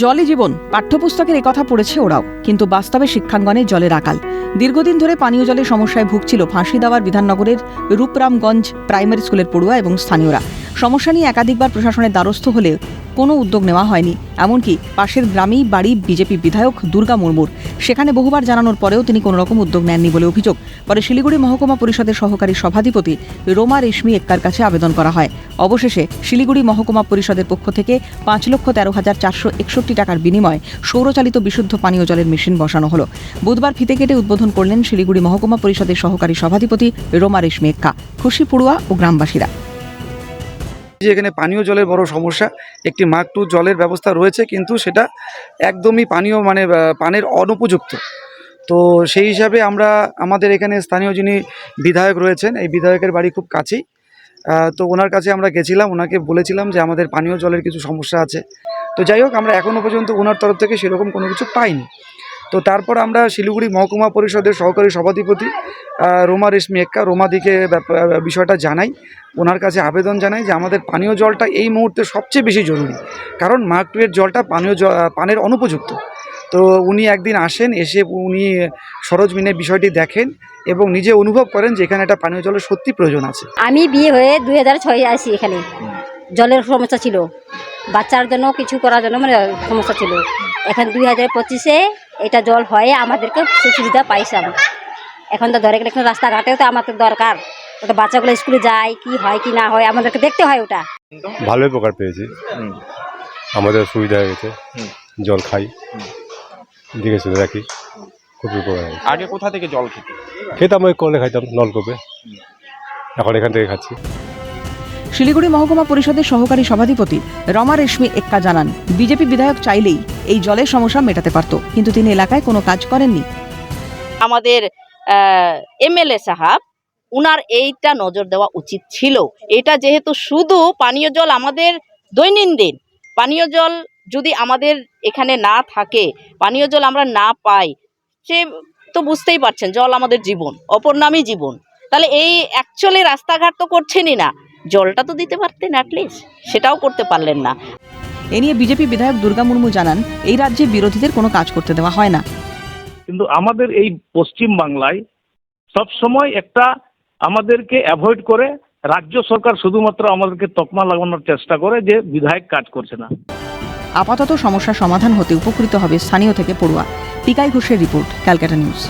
জলে জীবন, পাঠ্যপুস্তকের কথা পড়েছে ওরাও, কিন্তু বাস্তবে শিক্ষাঙ্গনে জলের আকাল। দীর্ঘদিন ধরে পানীয় জলের সমস্যায় ভুগছিল ফাঁসি দেওয়ার বিধাননগরের রূপরামগঞ্জ প্রাইমারি স্কুলের পড়ুয়া এবং স্থানীয়রা। সমস্যা নিয়ে একাধিকবার প্রশাসনের দ্বারস্থ হলেও কোনো উদ্যোগ নেওয়া হয়নি। এমনকি পাশের গ্রামেই বাড়ি বিজেপি বিধায়ক দুর্গা মুর্মুর। সেখানে বহুবার জানানোর পরেও তিনি কোনো রকম উদ্যোগ নেননি বলে অভিযোগ। পরে শিলিগুড়ি মহকুমা পরিষদের সহকারী সভাধিপতি রোমা রেশমি এক্কার কাছে আবেদন করা হয়। অবশেষে শিলিগুড়ি মহকুমা পরিষদের পক্ষ থেকে পাঁচ লক্ষ তেরো হাজার চারশো একষট্টি টাকার বিনিময়ে সৌরচালিত বিশুদ্ধ পানীয় জলের মেশিন বসানো হলো। বুধবার ফিতে কেটে উদ্বোধন করলেন শিলিগুড়ি মহকুমা পরিষদের সহকারী সভাধিপতি রোমা রেশমি এক্কা। খুশি পড়ুয়া ও গ্রামবাসীরা। যে এখানে পানীয় জলের বড় সমস্যা, একটি মার্ক টু জলের ব্যবস্থা রয়েছে, কিন্তু সেটা একদমই পানীয় মানে পানের অনুপযুক্ত। তো সেই হিসাবে আমরা, আমাদের এখানে স্থানীয় যিনি বিধায়ক রয়েছেন, এই বিধায়কের বাড়ি খুব কাছেই। তো ওনার কাছে আমরা গেছিলাম, ওনাকে বলেছিলাম যে আমাদের পানীয় জলের কিছু সমস্যা আছে। তো যাই হোক, আমরা এখনও পর্যন্ত ওনার তরফ থেকে সেরকম কোনো কিছু পাইনি। তো তারপর আমরা শিলিগুড়ি মহকুমা পরিষদের সহকারী সভাধিপতি রোমা রেশমি এক্কা রোমাদিকে বিষয়টা জানাই। ওনার কাছে আবেদন জানাই যে আমাদের পানীয় জলটা এই মুহূর্তে সবচেয়ে বেশি জরুরি। কারণ মার্ক টু এর জলটা পানীয় পানের অনুপযুক্ত। তো উনি একদিন আসেন, এসে উনি সরজমিনে বিষয়টি দেখেন এবং নিজে অনুভব করেন যে এখানে একটা পানীয় জলের সত্যি প্রয়োজন আছে। আমি বিয়ে হয়ে দুই হাজার ছয়ে আসি এখানে। জলের সমস্যা ছিল। বাচ্চার জন্য কিছু করার জন্য মানে সমস্যা ছিল। এখন দুই হাজার পঁচিশে এটা জল হয়ে আমাদেরকে সুবিধা পাইছিলাম। এখন তো ধরে গেলে এখন রাস্তাঘাটেও তো আমাদের দরকার। ওটা বাচ্চাগুলো স্কুলে যায় কি হয় কি না হয় আমাদেরকে দেখতে হয় ওটা। ভালোই উপকার পেয়েছি। আমাদের সুবিধা হয়ে গেছে। জল খাই। দিকে শুধু রাখি। খুবই উপকার হয়েছে। আগে কোথা থেকে জল খেতে? খেতাম ওই কলে খাইতাম নলকূপে। এখন এখান থেকে খাচ্ছি। শিলিগুড়ি মহকুমা পরিষদের সহকারী সভাধিপতি রমা রেশমি এক্কা জানান, বিজেপি বিধায়ক চাইলেই এই জলের সমস্যা মেটাতে পারত, কিন্তু তিনি এলাকায় কোনো কাজ করেননি। আমাদের এমএলএ সাহাব, উনার এইটা নজর দেওয়া উচিত ছিল। এটা যেহেতু শুধু পানীয় জল আমাদের দৈনন্দিন, পানীয় জল যদি আমাদের এখানে না থাকে, পানীয় জল আমরা না পাই, সে তো বুঝতেই পারছেন, জল আমাদের জীবন, অপর নামই জীবন। তাহলে এই অ্যাকচুয়ালি রাস্তাঘাট তো করছেনই না। জলটা তো দিতে পারতেন অ্যাটলিস্ট সেটাও করতে পারলেন না। এ নিয়ে বিজেপি বিধায়ক দুর্গা মুর্মু জানান এই রাজ্যে বিরোধীদের কোনো কাজ করতে দেওয়া হয় না। কিন্তু আমাদের এই পশ্চিম বাংলায় সব সময় একটা আমাদেরকে অ্যাভয়েড করে রাজ্য সরকার শুধুমাত্র আমাদেরকে তকমা লাগানোর চেষ্টা করে যে বিধায়ক কাজ করছে না। আপাতত সমস্যার সমাধান হতে উপকৃত হবে স্থানীয় থেকে পড়ুয়া। পিকাই ঘোষের রিপোর্ট ক্যালকাটা নিউজ।